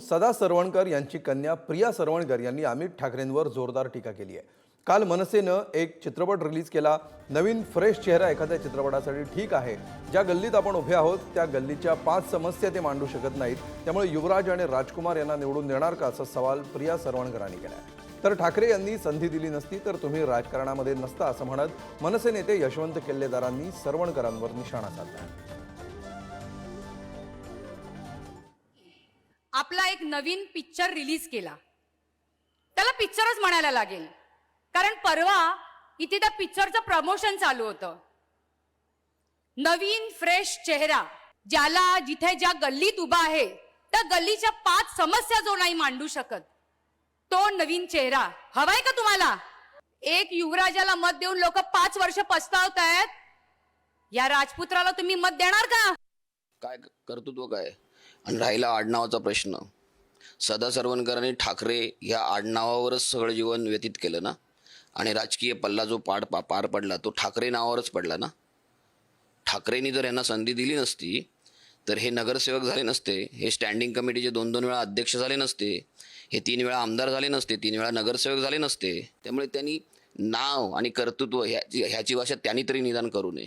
सदा सरवणकर यांची कन्या प्रिया सरवणकर यांनी अमित ठाकरेंवर जोरदार टीका केली आहे. काल मनसेनं एक चित्रपट रिलीज केला. नवीन फ्रेश चेहरा एखाद्या चित्रपटासाठी ठीक आहे. ज्या गल्लीत आपण उभे आहोत त्या गल्लीच्या पाच समस्या ते मांडू शकत नाहीत. त्यामुळे युवराज आणि राजकुमार यांना निवडून देणार का असा सवाल प्रिया सरवणकरांनी केला आहे. तर ठाकरे यांनी संधी दिली नसती तर तुम्ही राजकारणामध्ये नसता असं म्हणत मनसे नेते यशवंत किल्लेदारांनी सरवणकरांवर निशाणा साधला. आपला एक नवीन पिक्चर रिलीज केला. त्याला पिक्चरच म्हणायला लागेल. कारण परवा इथे त्या पिक्चरचं प्रमोशन चालू होतं. नवीन फ्रेश चेहरा ज्याला जिथे ज्या गल्लीत उभा आहे त्या गल्लीच्या पाच समस्या जो नाही मांडू शकत तो नवीन चेहरा. हवाय का तुम्हाला? एक युवराजाला मत देऊन लोक पाच वर्ष पस्तावत आहेत. या राजपुत्राला तुम्ही मत देणार का? काय कर्तृत्व काय आणि राहिला आडनावाचा प्रश्न. सदा सरवणकरांनी ठाकरे ह्या आडनावावरच सगळं जीवन व्यतीत केलं ना? आणि राजकीय पल्ला जो पाड पा पार पडला तो ठाकरे नावावरच पडला ना? ठाकरेंनी जर यांना संधी दिली नसती तर हे नगरसेवक झाले नसते हे स्टँडिंग कमिटीचे दोन दोन वेळा अध्यक्ष झाले नसते हे तीन वेळा आमदार झाले नसते तीन वेळा नगरसेवक झाले नसते त्यामुळे त्यांनी नाव आणि कर्तृत्व ह्याची ह्याची भाषा त्यांनी तरी निदान करू नये.